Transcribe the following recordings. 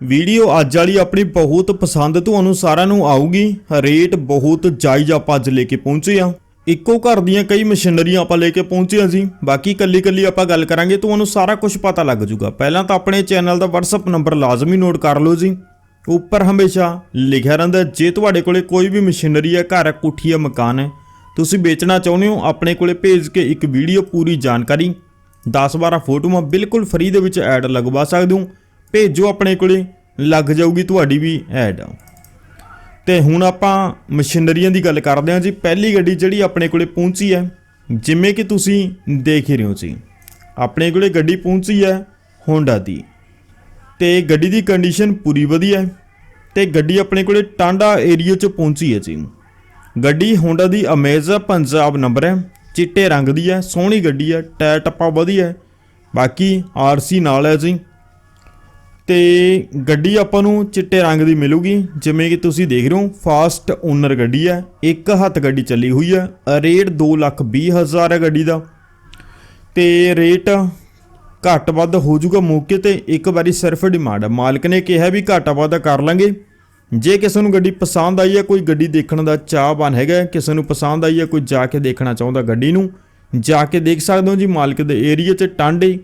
Video ਅੱਜ ਵਾਲੀ ਆਪਣੀ ਬਹੁਤ ਪਸੰਦ ਤੁਹਾਨੂੰ ਸਾਰਿਆਂ ਨੂੰ ਆਊਗੀ। ਰੇਟ ਬਹੁਤ ਜਾਇਜ਼ ਆਪਾਂ ਅੱਜ ਲੈ ਕੇ ਪਹੁੰਚੇ ਆ ਇੱਕੋ ਘਰ ਦੀਆਂ ਕਈ ਮਸ਼ੀਨਰੀਆਂ ਆਪਾਂ ਲੈ ਕੇ ਪਹੁੰਚੇ ਆ ਜੀ। ਬਾਕੀ ਕੱਲੀ ਕੱਲੀ ਆਪਾਂ ਗੱਲ ਕਰਾਂਗੇ ਤੁਹਾਨੂੰ ਸਾਰਾ ਕੁਝ ਪਤਾ ਲੱਗ ਜਾਊਗਾ। ਪਹਿਲਾਂ ਤਾਂ ਆਪਣੇ ਚੈਨਲ ਦਾ WhatsApp ਨੰਬਰ ਲਾਜ਼ਮੀ ਨੋਟ ਕਰ ਲਓ ਜੀ। ਉੱਪਰ ਹਮੇਸ਼ਾ ਲਿਖਿਆ ਰਹਿੰਦਾ, ਜੇ ਤੁਹਾਡੇ ਕੋਲੇ ਕੋਈ ਵੀ ਮਸ਼ੀਨਰੀ ਹੈ, ਘਰ ਹੈ ਕੋਠੀ ਹੈ ਮਕਾਨ ਹੈ, ਤੁਸੀਂ ਵੇਚਣਾ ਚਾਹੁੰਦੇ ਹੋ, ਆਪਣੇ ਕੋਲੇ ਭੇਜ ਕੇ ਇੱਕ ਵੀਡੀਓ ਪੂਰੀ ਜਾਣਕਾਰੀ 10-12 ਫੋਟੋਆਂ ਬਿਲਕੁਲ ਫ੍ਰੀ ਦੇ ਵਿੱਚ ਐਡ ਲਗਵਾ ਸਕਦੇ ਹੋ। ਭੇਜੋ ਆਪਣੇ ਕੋਲੇ, ਲੱਗ ਜਾਊਗੀ ਤੁਹਾਡੀ ਵੀ ਐਡ। ਤੇ ਹੁਣ ਆਪਾਂ ਮਸ਼ੀਨਰੀਆਂ ਦੀ ਗੱਲ ਕਰਦੇ ਹਾਂ ਜੀ। ਪਹਿਲੀ ਗੱਡੀ ਜਿਹੜੀ ਆਪਣੇ ਕੋਲੇ ਪਹੁੰਚੀ ਹੈ, ਜਿਵੇਂ ਕਿ ਤੁਸੀਂ ਦੇਖ ਹੀ ਰਹੇ ਹੋ ਜੀ। ਆਪਣੇ ਕੋਲੇ ਗੱਡੀ ਪਹੁੰਚੀ ਹੈ ਹੋਂਡਾ ਦੀ। ਤੇ ਗੱਡੀ ਦੀ ਕੰਡੀਸ਼ਨ ਪੂਰੀ ਵਧੀਆ ਹੈ ਤੇ ਗੱਡੀ ਆਪਣੇ ਕੋਲੇ ਟਾਂਡਾ ਏਰੀਆ 'ਚ ਪਹੁੰਚੀ ਹੈ ਜੀ। ਗੱਡੀ ਹੋਂਡਾ ਦੀ ਅਮੇਜ਼ਾ ਪੰਜਾਬ ਨੰਬਰ ਹੈ, ਚਿੱਟੇ ਰੰਗ ਦੀ ਹੈ, ਸੋਹਣੀ ਗੱਡੀ ਹੈ ਟਾਇਰ ਟੱਪਾ ਵਧੀਆ ਹੈ। ਬਾਕੀ ਆਰਸੀ ਨਾਲ ਹੈ ਜੀ। ਤੇ ਗੱਡੀ ਆਪਾਂ ਨੂੰ ਚਿੱਟੇ ਰੰਗ ਦੀ ਮਿਲੂਗੀ, ਜਿਵੇਂ ਕਿ ਤੁਸੀਂ ਦੇਖ ਰਹੇ ਹੋ ਫਾਸਟ ਓਨਰ ਗੱਡੀ ਹੈ, ਇੱਕ ਹੱਥ ਗੱਡੀ ਚੱਲੀ ਹੋਈ ਹੈ, ਰੇਟ 220000 ਹੈ ਗੱਡੀ ਦਾ। ਤੇ ਰੇਟ ਘੱਟ ਵੱਧ ਹੋ ਜਾਊਗਾ ਮੌਕੇ ਤੇ, ਇੱਕ ਵਾਰੀ ਸਿਰਫ ਡਿਮਾਂਡ ਹੈ। ਮਾਲਕ ਨੇ ਕਿਹਾ ਵੀ ਘਾਟਾ ਵੱਧ ਕਰ ਲਾਂਗੇ। ਜੇ ਕਿਸੇ ਨੂੰ ਗੱਡੀ ਪਸੰਦ ਆਈ ਹੈ, ਕੋਈ ਗੱਡੀ ਦੇਖਣ ਦਾ ਚਾਹਵਾਨ ਹੈਗਾ ਕਿਸੇ ਨੂੰ ਪਸੰਦ ਆਈ ਹੈ, ਕੋਈ ਜਾ ਕੇ ਦੇਖਣਾ ਚਾਹੁੰਦਾ ਗੱਡੀ ਨੂੰ, ਜਾ ਕੇ ਦੇਖ ਸਕਦੇ ਹੋ ਜੀ, ਮਾਲਕ ਦੇ ਏਰੀਆ 'ਚ ਟਾਂਡੇ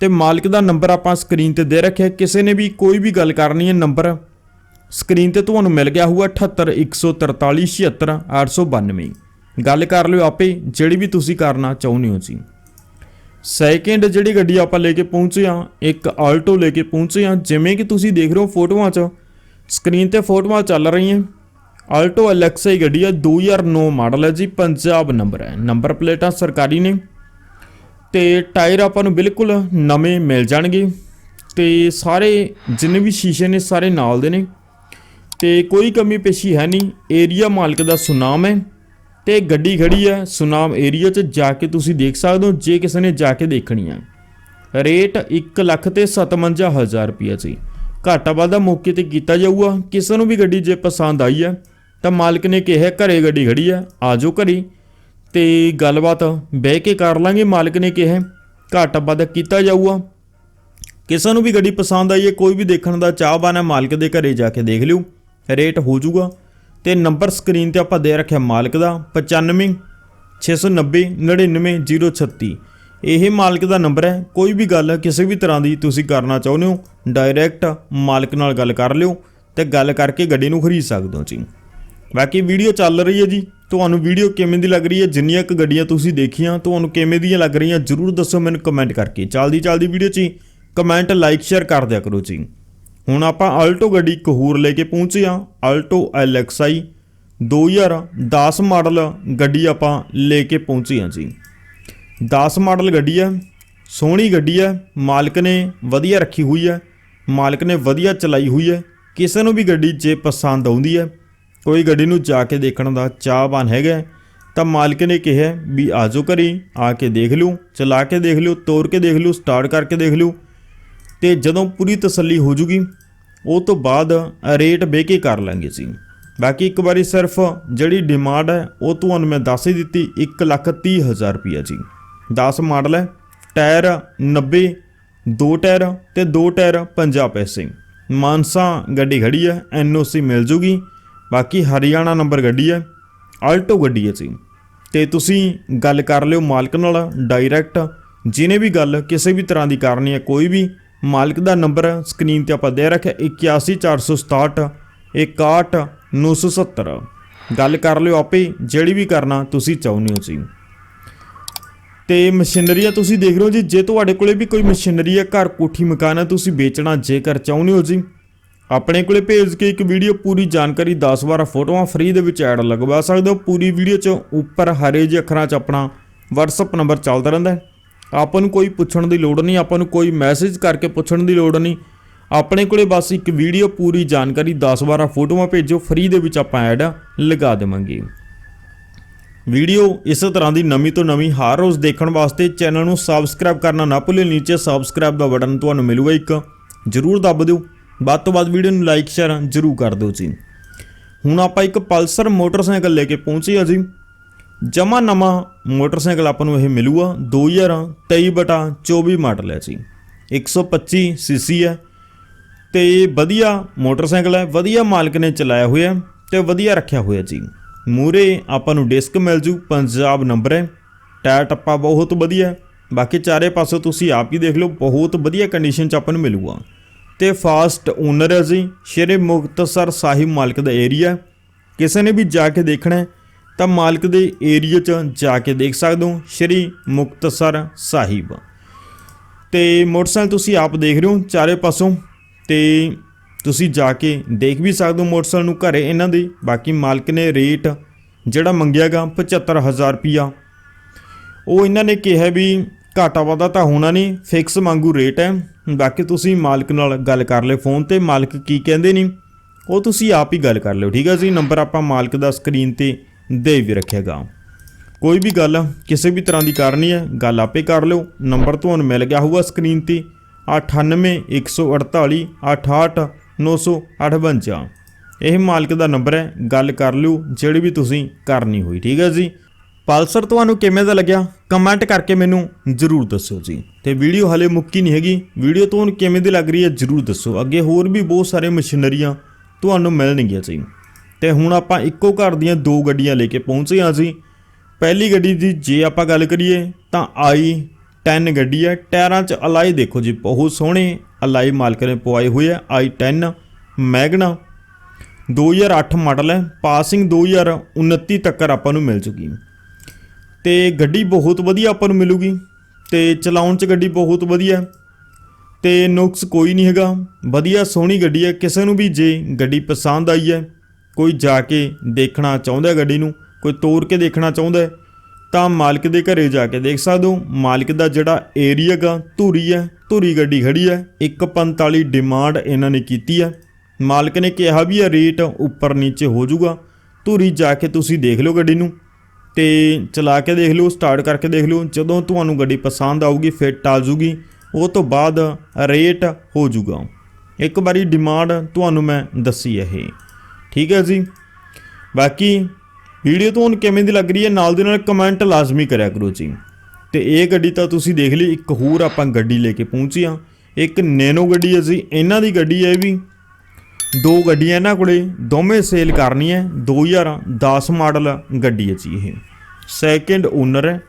ਤੇ ਮਾਲਕ ਦਾ ਨੰਬਰ ਆਪਾਂ ਸਕਰੀਨ ਤੇ ਦੇ ਰੱਖਿਆ। ਕਿਸੇ ਨੇ ਵੀ ਕੋਈ ਵੀ ਗੱਲ ਕਰਨੀ ਹੈ ਨੰਬਰ, ਸਕਰੀਨ ਤੇ ਤੁਹਾਨੂੰ ਮਿਲ ਗਿਆ ਹੋਊਗਾ 7814376892 ਗੱਲ ਕਰ ਲਿਓ ਆਪੇ, ਜਿਹੜੀ ਵੀ ਤੁਸੀਂ ਕਰਨਾ ਚਾਹੁੰਦੇ ਹੋ ਜੀ। ਸੈਕਿੰਡ ਜਿਹੜੀ ਗੱਡੀ ਆਪਾਂ ਲੈ ਕੇ ਪਹੁੰਚੇ ਆ ਇੱਕ ਆਲਟੋ ਲੈ ਕੇ ਪਹੁੰਚੇ ਆ ਜਿਵੇਂ ਕਿ ਤੁਸੀਂ ਦੇਖ ਰਹੇ ਹੋ ਫੋਟੋਆਂ 'ਚ, ਸਕਰੀਨ ਤੇ ਫੋਟੋਆਂ ਚੱਲ ਰਹੀਆਂ। ਆਲਟੋ ਐਲਐਕਸਆਈ ਗੱਡੀ ਹੈ 2009 ਮਾਡਲ ਹੈ ਜੀ, ਪੰਜਾਬ ਨੰਬਰ ਹੈ। ਨੰਬਰ ਪਲੇਟਾਂ ਸਰਕਾਰੀ ਨੇ। ਤੇ ਟਾਇਰ ਆਪਾਂ ਨੂੰ ਬਿਲਕੁਲ ਨਵੇਂ ਮਿਲ ਜਾਣਗੇ। ਤੇ ਸਾਰੇ ਜਿੰਨੇ ਵੀ ਸ਼ੀਸ਼ੇ ਨੇ, ਸਾਰੇ ਨਾਲ ਦੇ ਨੇ। ਤੇ ਕੋਈ ਕਮੀ ਪੇਸ਼ੀ ਹੈ ਨਹੀਂ। ਏਰੀਆ ਮਾਲਕ ਦਾ ਸੁਨਾਮ ਹੈ ਤੇ ਗੱਡੀ ਖੜੀ ਹੈ। ਸੁਨਾਮ ਏਰੀਆ 'ਚ ਜਾ ਕੇ ਤੁਸੀਂ ਦੇਖ ਸਕਦੇ ਹੋ, ਜੇ ਕਿਸੇ ਨੇ ਜਾ ਕੇ ਦੇਖਣੀ ਹੈ। ਰੇਟ 1 ਲੱਖ ਤੇ 57000 ਰੁਪਏ ਸੀ। ਘਾਟਾ ਵਾਧਾ ਮੌਕੇ ਤੇ ਕੀਤਾ ਜਾਊਗਾ। ਕਿਸੇ ਨੂੰ ਵੀ ਗੱਡੀ ਜੇ ਪਸੰਦ ਆਈ ਹੈ, ਤਾਂ ਮਾਲਕ ਨੇ ਕਿਹਾ, ਘਰੇ ਗੱਡੀ ਖੜੀ ਹੈ ਆਜੋ ਘਰੇ। ਤੇ ਗੱਲਬਾਤ ਬਹਿ ਕੇ ਕਰ ਲਾਂਗੇ, ਮਾਲਕ ਨੇ ਕਿਹਾ। ਘਾਟਾ ਵਾਧਾ ਕੀਤਾ ਜਾਊਗਾ। ਕਿਸੇ ਨੂੰ ਵੀ ਗੱਡੀ ਪਸੰਦ ਆਈ ਹੈ, ਕੋਈ ਵੀ ਦੇਖਣ ਦਾ ਚਾਹਵਾਨ ਹੈ, ਮਾਲਕ ਦੇ ਘਰੇ ਜਾ ਕੇ ਦੇਖ ਲਿਓ। ਰੇਟ ਹੋ ਜਾਊਗਾ। ਤੇ ਨੰਬਰ ਸਕਰੀਨ ਤੇ ਆਪਾਂ ਦੇ ਰੱਖਿਆ ਮਾਲਕ ਦਾ 95 690 99036 ਇਹ ਮਾਲਕ ਦਾ ਨੰਬਰ ਹੈ। ਕੋਈ ਵੀ ਗੱਲ, ਕਿਸੇ ਵੀ ਤਰ੍ਹਾਂ ਦੀ ਤੁਸੀਂ ਕਰਨਾ ਚਾਹੁੰਦੇ ਹੋ ਡਾਇਰੈਕਟ ਮਾਲਕ ਨਾਲ ਗੱਲ ਕਰ ਲਿਓ ਤੇ ਗੱਲ ਕਰਕੇ ਗੱਡੀ ਨੂੰ ਖਰੀਦ ਸਕਦੇ ਹੋ ਜੀ। ਬਾਕੀ ਵੀਡੀਓ ਚੱਲ ਰਹੀ ਹੈ ਜੀ। ਤੁਹਾਨੂੰ ਵੀਡੀਓ ਕਿਵੇਂ ਦੀ ਲੱਗ ਰਹੀ ਹੈ, ਜਿੰਨੀਆਂ ਕੁ ਗੱਡੀਆਂ ਤੁਸੀਂ ਦੇਖੀਆਂ, ਤੁਹਾਨੂੰ ਕਿਵੇਂ ਦੀਆਂ ਲੱਗ ਰਹੀਆਂ, ਜਰੂਰ ਦੱਸੋ ਮੈਨੂੰ ਕਮੈਂਟ ਕਰਕੇ। ਚੱਲਦੀ ਚੱਲਦੀ ਵੀਡੀਓ 'ਚ ਕਮੈਂਟ ਲਾਈਕ ਸ਼ੇਅਰ ਕਰ ਦਿਆ ਕਰੋ ਜੀ। ਹੁਣ ਆਪਾਂ ਆਲਟੋ ਗੱਡੀ ਇੱਕ ਹੋਰ ਲੈ ਕੇ ਪਹੁੰਚੇ ਆ ਆਲਟੋ LXI 2010 ਮਾਡਲ ਗੱਡੀ ਆਪਾਂ ਲੈ ਕੇ ਪਹੁੰਚੇ ਆ ਜੀ। 10 ਮਾਡਲ ਗੱਡੀ ਹੈ, ਸੋਹਣੀ ਗੱਡੀ ਹੈ, ਮਾਲਕ ਨੇ ਵਧੀਆ ਰੱਖੀ ਹੋਈ ਹੈ, ਮਾਲਕ ਨੇ ਵਧੀਆ ਚਲਾਈ ਹੋਈ ਹੈ। ਕਿਸੇ ਨੂੰ ਵੀ ਗੱਡੀ ਜੇ ਪਸੰਦ ਆਉਂਦੀ ਹੈ ਕੋਈ ਗੱਡੀ ਨੂੰ ਜਾ ਕੇ ਦੇਖਣ ਦਾ ਚਾਹਵਾਨ ਹੈਗਾ ਤਾਂ ਮਾਲਕ ਨੇ ਕਿਹਾ ਵੀ ਆਜੋ ਘਰੇ, ਆ ਕੇ ਦੇਖ ਲਿਓ ਚਲਾ ਕੇ ਦੇਖ ਲਿਓ ਤੋੜ ਕੇ ਦੇਖ ਲਿਓ ਸਟਾਰਟ ਕਰਕੇ ਦੇਖ ਲਿਓ ਤੇ ਜਦੋਂ ਪੂਰੀ ਤਸੱਲੀ ਹੋ ਜੂਗੀ, ਉਹ ਤੋਂ ਬਾਅਦ ਰੇਟ ਬਹਿ ਕੇ ਕਰ ਲਾਂਗੇ ਸੀ ਬਾਕੀ ਇੱਕ ਵਾਰੀ ਸਿਰਫ ਜਿਹੜੀ ਡਿਮਾਂਡ ਹੈ, ਉਹ ਤੁਹਾਨੂੰ ਮੈਂ ਦੱਸ ਹੀ ਦਿੱਤੀ 130000 ਰੁਪਏ ਜੀ। 10 ਮਾਡਲ ਹੈ, ਟਾਇਰ 90 ਦੋ ਟਾਇਰ ਤੇ ਦੋ ਟਾਇਰ 50 ਪੈਸੇ। ਮਾਨਸਾ ਗੱਡੀ ਖੜੀ ਹੈ ਐਨਓਸੀ ਮਿਲ ਜੂਗੀ। ਬਾਕੀ ਹਰਿਆਣਾ ਨੰਬਰ ਗੱਡੀ ਹੈ, ਆਲਟੋ ਗੱਡੀ ਹੈ ਜੀ। ਤੇ ਤੁਸੀਂ ਗੱਲ ਕਰ ਲਿਓ ਮਾਲਕ ਨਾਲ ਡਾਇਰੈਕਟ ਜਿਹਨੇ ਵੀ ਗੱਲ, ਕਿਸੇ ਵੀ ਤਰ੍ਹਾਂ ਦੀ ਕਰਨੀ ਹੈ, ਕੋਈ ਵੀ ਮਾਲਕ ਦਾ ਨੰਬਰ ਸਕਰੀਨ ਤੇ ਆਪਾਂ ਦੇ ਰੱਖਿਆ 81467 61970 ਗੱਲ ਕਰ ਲਿਓ ਆਪੇ, ਜਿਹੜੀ ਵੀ ਕਰਨਾ ਤੁਸੀਂ ਚਾਹੁੰਦੇ ਹੋ ਜੀ। ਤੇ ਮਸ਼ੀਨਰੀਆਂ ਤੁਸੀਂ ਦੇਖ ਰਹੇ ਹੋ ਜੀ, ਜੇ ਤੁਹਾਡੇ ਕੋਲੇ ਵੀ ਕੋਈ ਮਸ਼ੀਨਰੀ ਹੈ, ਘਰ ਕੋਠੀ ਮਕਾਨ ਹੈ, ਤੁਸੀਂ ਵੇਚਣਾ ਜੇਕਰ ਚਾਹੁੰਦੇ ਹੋ ਜੀ ਆਪਣੇ ਕੋਲੇ ਭੇਜ ਕੇ ਇੱਕ ਵੀਡੀਓ ਪੂਰੀ ਜਾਣਕਾਰੀ 10-12 ਫੋਟੋਆਂ ਫ੍ਰੀ ਦੇ ਵਿੱਚ ਐਡ ਲਗਵਾ ਸਕਦੇ ਹੋ। ਪੂਰੀ ਵੀਡੀਓ 'ਚ ਉੱਪਰ ਹਰੇ ਜਿਹੇ ਅੱਖਰਾਂ 'ਚ ਆਪਣਾ WhatsApp ਨੰਬਰ ਚੱਲਦਾ ਰਹਿੰਦਾ ਆਪਾਂ ਨੂੰ ਕੋਈ ਪੁੱਛਣ ਦੀ ਲੋੜ ਨਹੀਂ, ਆਪਾਂ ਨੂੰ ਕੋਈ ਮੈਸੇਜ ਕਰਕੇ ਪੁੱਛਣ ਦੀ ਲੋੜ ਨਹੀਂ। ਆਪਣੇ ਕੋਲੇ ਬਸ ਇੱਕ ਵੀਡੀਓ ਪੂਰੀ ਜਾਣਕਾਰੀ 10-12 ਫੋਟੋਆਂ ਭੇਜੋ, ਫ੍ਰੀ ਦੇ ਵਿੱਚ ਆਪਾਂ ਐਡ ਲਗਾ ਦੇਵਾਂਗੇ। ਵੀਡੀਓ ਇਸੇ ਤਰ੍ਹਾਂ ਦੀ ਨਵੀਂ ਤੋਂ ਨਵੀਂ ਹਰ ਰੋਜ਼ ਦੇਖਣ ਵਾਸਤੇ ਚੈਨਲ ਨੂੰ ਸਬਸਕ੍ਰਾਈਬ ਕਰਨਾ ਨਾ ਭੁੱਲਿਓ ਨੀਚੇ ਸਬਸਕ੍ਰਾਈਬ ਦਾ ਬਟਨ ਤੁਹਾਨੂੰ ਮਿਲੂਗਾ ਇੱਕ। ਜਰੂਰ ਦੱਬ ਦਿਓ। ਵੱਧ ਤੋਂ ਵੱਧ ਵੀਡੀਓ ਨੂੰ ਲਾਈਕ ਸ਼ੇਅਰ ਜਰੂਰ ਕਰ ਦਿਓ ਜੀ। ਹੁਣ ਆਪਾਂ ਇੱਕ ਪਲਸਰ ਮੋਟਰਸਾਈਕਲ ਲੈ ਕੇ ਪਹੁੰਚੇ ਆ ਜੀ। ਜਮਾ ਨਵਾਂ ਮੋਟਰਸਾਈਕਲ ਆਪਾਂ ਨੂੰ ਇਹ ਮਿਲੂਗਾ 2023 ਬਟਾ 24 ਮਾਡਲ ਹੈ ਜੀ। 125 ਸੀਸੀ ਹੈ ਤੇ ਵਧੀਆ ਮੋਟਰਸਾਈਕਲ ਹੈ, ਵਧੀਆ ਮਾਲਕ ਨੇ ਚਲਾਇਆ ਹੋਇਆ ਤੇ ਵਧੀਆ ਰੱਖਿਆ ਹੋਇਆ ਜੀ। ਮੂਰੇ ਆਪਾਂ ਨੂੰ ਡਿਸਕ ਮਿਲ ਜੂ, ਪੰਜਾਬ ਨੰਬਰ ਹੈ। ਟਾਇਰ ਟੱਪਾ ਬਹੁਤ ਵਧੀਆ ਬਾਕੀ ਚਾਰੇ ਪਾਸੇ ਤੁਸੀਂ ਆਪ ਹੀ ਦੇਖ ਲਓ, ਬਹੁਤ ਵਧੀਆ ਕੰਡੀਸ਼ਨ ਚ ਆਪਾਂ ਨੂੰ ਮਿਲੂਗਾ। ਤੇ ਫਾਸਟ ਓਨਰ ਹੈ ਜੀ, ਸ਼੍ਰੀ ਮੁਕਤਸਰ ਸਾਹਿਬ ਮਾਲਕ ਦਾ ਏਰੀਆ। ਕਿਸੇ ਨੇ ਵੀ ਜਾ ਕੇ ਦੇਖਣਾ ਤਾਂ ਮਾਲਕ ਦੇ ਏਰੀਆ 'ਚ ਜਾ ਕੇ ਦੇਖ ਸਕਦੇ ਹੋ, ਸ਼੍ਰੀ ਮੁਕਤਸਰ ਸਾਹਿਬ। ਤੇ ਮੋਟਰਸਾਈਕਲ ਤੁਸੀਂ ਆਪ ਦੇਖ ਰਹੇ ਹੋ, ਚਾਰੇ ਪਾਸੋਂ, ਤੇ ਤੁਸੀਂ ਜਾ ਕੇ ਦੇਖ ਵੀ ਸਕਦੇ ਹੋ ਮੋਟਰਸਾਈਕਲ ਨੂੰ ਘਰੇ ਇਹਨਾਂ ਦੇ। ਬਾਕੀ ਮਾਲਕ ਨੇ ਰੇਟ ਜਿਹੜਾ ਮੰਗਿਆਗਾ 75000 ਰੁਪਿਆ ਉਹ ਇਹਨਾਂ ਨੇ ਕਿਹਾ ਵੀ ਘਾਟਾ ਵਾਧਾ ਤਾਂ ਹੋਣਾ ਨਹੀਂ, ਫਿਕਸ ਵਾਂਗੂ ਰੇਟ ਹੈ। ਬਾਕੀ ਤੁਸੀਂ ਮਾਲਕ ਨਾਲ ਗੱਲ ਕਰ ਲਿਓ ਫੋਨ ਤੇ, ਮਾਲਕ ਕੀ ਕਹਿੰਦੇ ਨੇ, ਉਹ ਤੁਸੀਂ ਆਪ ਹੀ ਗੱਲ ਕਰ ਲਿਓ, ਠੀਕ ਹੈ ਜੀ? ਨੰਬਰ ਆਪਾਂ ਮਾਲਕ ਦਾ ਸਕਰੀਨ ਤੇ ਦੇ ਵੀ ਰੱਖੇਗਾ ਕੋਈ ਵੀ ਗੱਲ, ਕਿਸੇ ਵੀ ਤਰ੍ਹਾਂ ਦੀ ਕਰਨੀ ਹੈ, ਗੱਲ ਆਪੇ ਕਰ ਲਿਓ। ਨੰਬਰ ਤੁਹਾਨੂੰ ਮਿਲ ਗਿਆ ਹੋਊਗਾ ਸਕਰੀਨ ਤੇ 98148 68958 ਇਹ ਮਾਲਕ ਦਾ ਨੰਬਰ ਹੈ, ਗੱਲ ਕਰ ਲਿਓ, ਜਿਹੜੀ ਵੀ ਤੁਸੀਂ ਕਰਨੀ ਹੋਈ, ਠੀਕ ਹੈ ਜੀ? ਪਲਸਰ, ਤੁਹਾਨੂੰ ਕਿਵੇਂ ਦਾ ਲੱਗਿਆ? ਕਮੈਂਟ ਕਰਕੇ ਮੈਨੂੰ ਜਰੂਰ ਦੱਸਿਓ ਜੀ। ਤੇ ਵੀਡੀਓ ਹਲੇ ਮੁੱਕੀ ਨਹੀਂ ਹੈਗੀ। ਵੀਡੀਓ ਤੁਹਾਨੂੰ ਕਿਵੇਂ ਦੀ ਲੱਗ ਰਹੀ ਹੈ, ਜਰੂਰ ਦੱਸੋ ਅੱਗੇ ਹੋਰ ਵੀ ਬਹੁਤ ਸਾਰੇ ਮਸ਼ੀਨਰੀਆਂ ਤੁਹਾਨੂੰ ਮਿਲਣਗੀਆਂ ਜੀ। ਤੇ ਹੁਣ ਆਪਾਂ ਇੱਕੋ ਘਰ ਦੀਆਂ ਦੋ ਗੱਡੀਆਂ ਲੈ ਕੇ ਪਹੁੰਚੇ ਹਾਂ ਜੀ। ਪਹਿਲੀ ਗੱਡੀ ਦੀ ਜੇ ਆਪਾਂ ਗੱਲ ਕਰੀਏ, ਤਾਂ ਆਈ 10 ਗੱਡੀ ਹੈ। ਟਾਇਰਾਂ 'ਚ ਅਲਾਈ ਦੇਖੋ ਜੀ, ਬਹੁਤ ਸੋਹਣੇ ਅਲਾਈ ਮਾਲਕ ਨੇ ਪਵਾਏ ਹੋਏ ਆ। ਆਈ 10 ਮੈਗਨਾ 2008 ਮਾਡਲ ਹੈ। ਪਾਸਿੰਗ 2029 ਤੱਕ ਆਪਾਂ ਨੂੰ ਮਿਲ ਚੁੱਕੀ। ਤੇ ਗੱਡੀ ਬਹੁਤ ਵਧੀਆ ਆਪਾਂ ਨੂੰ ਮਿਲੂਗੀ ਤੇ ਚਲਾਉਣ 'ਚ ਗੱਡੀ ਬਹੁਤ ਵਧੀਆ। ਹੈ ਤੇ ਨੁਕਸ ਕੋਈ ਨਹੀਂ ਹੈਗਾ। ਵਧੀਆ ਸੋਹਣੀ ਗੱਡੀ ਹੈ। ਕਿਸੇ ਨੂੰ ਵੀ ਜੇ ਗੱਡੀ ਪਸੰਦ ਆਈ ਹੈ, ਕੋਈ ਜਾ ਕੇ ਦੇਖਣਾ ਚਾਹੁੰਦਾ ਗੱਡੀ ਨੂੰ, ਕੋਈ ਤੋਰ ਕੇ ਦੇਖਣਾ ਚਾਹੁੰਦਾ ਤਾਂ ਮਾਲਕ ਦੇ ਘਰੇ ਜਾ ਕੇ ਦੇਖ ਸਕਦੇ ਹੋ। ਮਾਲਕ ਦਾ ਜਿਹੜਾ ਏਰੀਆ ਗਾ ਧੂਰੀ ਹੈ, ਧੂਰੀ ਗੱਡੀ ਖੜੀ ਹੈ। 145 ਡਿਮਾਂਡ ਇਹਨਾਂ ਨੇ ਕੀਤੀ ਹੈ। ਮਾਲਕ ਨੇ ਕਿਹਾ ਵੀ ਇਹ ਰੇਟ ਉੱਪਰ ਨੀਚੇ ਹੋ ਜਾਊਗਾ। ਧੂਰੀ ਜਾ ਕੇ ਤੁਸੀਂ ਦੇਖ ਲਓ ਗੱਡੀ ਨੂੰ। ਤੇ ਚਲਾ ਕੇ ਦੇਖ ਲਓ ਸਟਾਰਟ ਕਰਕੇ ਦੇਖ ਲਓ। ਜਦੋਂ ਤੁਹਾਨੂੰ ਗੱਡੀ ਪਸੰਦ ਆਊਗੀ ਫਿੱਟ ਆ ਜੂਗੀ। ਉਹ ਤੋਂ ਬਾਅਦ ਰੇਟ ਹੋ ਜੂਗਾ। ਇੱਕ ਵਾਰੀ ਡਿਮਾਂਡ ਤੁਹਾਨੂੰ ਮੈਂ ਦੱਸੀ ਇਹ। ਠੀਕ ਹੈ ਜੀ? ਬਾਕੀ ਵੀਡੀਓ ਤੁਹਾਨੂੰ ਕਿਵੇਂ ਦੀ ਲੱਗ ਰਹੀ ਹੈ, ਨਾਲ ਦੇ ਨਾਲ ਕਮੈਂਟ ਲਾਜ਼ਮੀ ਕਰਿਆ ਕਰੋ ਜੀ। ਤੇ ਇਹ ਗੱਡੀ ਤਾਂ ਤੁਸੀਂ ਦੇਖ ਲਈ, ਇੱਕ ਹੋਰ ਆਪਾਂ ਗੱਡੀ ਲੈ ਕੇ ਪਹੁੰਚੇ ਹਾਂ। ਇੱਕ ਨੈਨੋ ਗੱਡੀ ਹੈ ਜੀ। ਇਹਨਾਂ ਦੀ ਗੱਡੀ ਹੈ ਇਹ ਵੀ। ਦੋ ਗੱਡੀਆਂ ਇਹਨਾਂ ਕੋਲੇ, ਦੋਵੇਂ ਸੇਲ ਕਰਨੀ ਹੈ 2010 ਮਾਡਲ ਗੱਡੀ ਹੈ ਜੀ ਇਹ। ਸੈਕਿੰਡ ਓਨਰ ਹੈ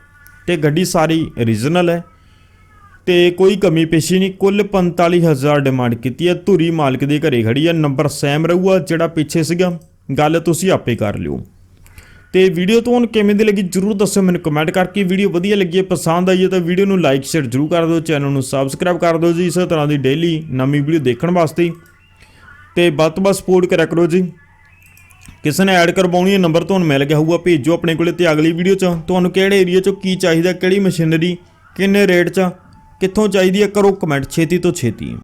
ਤੇ ਗੱਡੀ ਸਾਰੀ ਰੀਜਨਲ ਹੈ ਤੇ ਕੋਈ ਕਮੀ ਪੇਸ਼ੀ ਨਹੀਂ, ਕੁੱਲ 45000 ਡਿਮਾਂਡ ਕੀਤੀ ਹੈ, ਧੁਰੀ ਮਾਲਕ ਦੇ ਘਰੇ ਖੜੀ ਹੈ ਨੰਬਰ ਸੈਮ ਰਹੂਗਾ ਜਿਹੜਾ ਪਿੱਛੇ ਸੀਗਾ, ਗੱਲ ਤੁਸੀਂ ਆਪੇ ਕਰ ਲਿਓ। ਤੇ ਵੀਡੀਓ ਤੁਹਾਨੂੰ ਕਿਵੇਂ ਦੀ ਲੱਗੀ, ਜਰੂਰ ਦੱਸਿਓ ਮੈਨੂੰ ਕਮੈਂਟ ਕਰਕੇ ਵੀਡੀਓ ਵਧੀਆ ਲੱਗੀ ਹੈ, ਪਸੰਦ ਆਈ ਹੈ ਤਾਂ ਵੀਡੀਓ ਨੂੰ ਲਾਈਕ ਸ਼ੇਅਰ ਜਰੂਰ ਕਰ ਦਿਓ ਚੈਨਲ ਨੂੰ ਸਬਸਕ੍ਰਾਈਬ ਕਰ ਦਿਓ ਜੀ, ਇਸੇ ਤਰ੍ਹਾਂ ਦੀ ਡੇਲੀ ਨਵੀਂ ਵੀਡੀਓ ਦੇਖਣ ਵਾਸਤੇ। ਤੇ ਵੱਧ ਤੋਂ ਵੱਧ ਸਪੋਰਟ ਕਰਿਆ ਕਰੋ ਜੀ। ਕਿਸੇ ਨੇ ਐਡ ਕਰਵਾਉਣੀ ਹੈ ਨੰਬਰ ਤੁਹਾਨੂੰ ਮਿਲ ਗਿਆ ਹੋਊਗਾ, ਭੇਜੋ ਆਪਣੇ ਕੋਲੇ ਤੇ ਅਗਲੀ ਵੀਡੀਓ 'ਚ। ਤੁਹਾਨੂੰ ਕਿਹੜੇ ਏਰੀਆ 'ਚੋਂ ਕੀ ਚਾਹੀਦਾ, ਕਿਹੜੀ ਮਸ਼ੀਨਰੀ ਕਿੰਨੇ ਰੇਟ 'ਚ, ਕਿੱਥੋਂ ਚਾਹੀਦੀ ਹੈ, ਕਰੋ ਕਮੈਂਟ ਛੇਤੀ ਤੋਂ ਛੇਤੀ।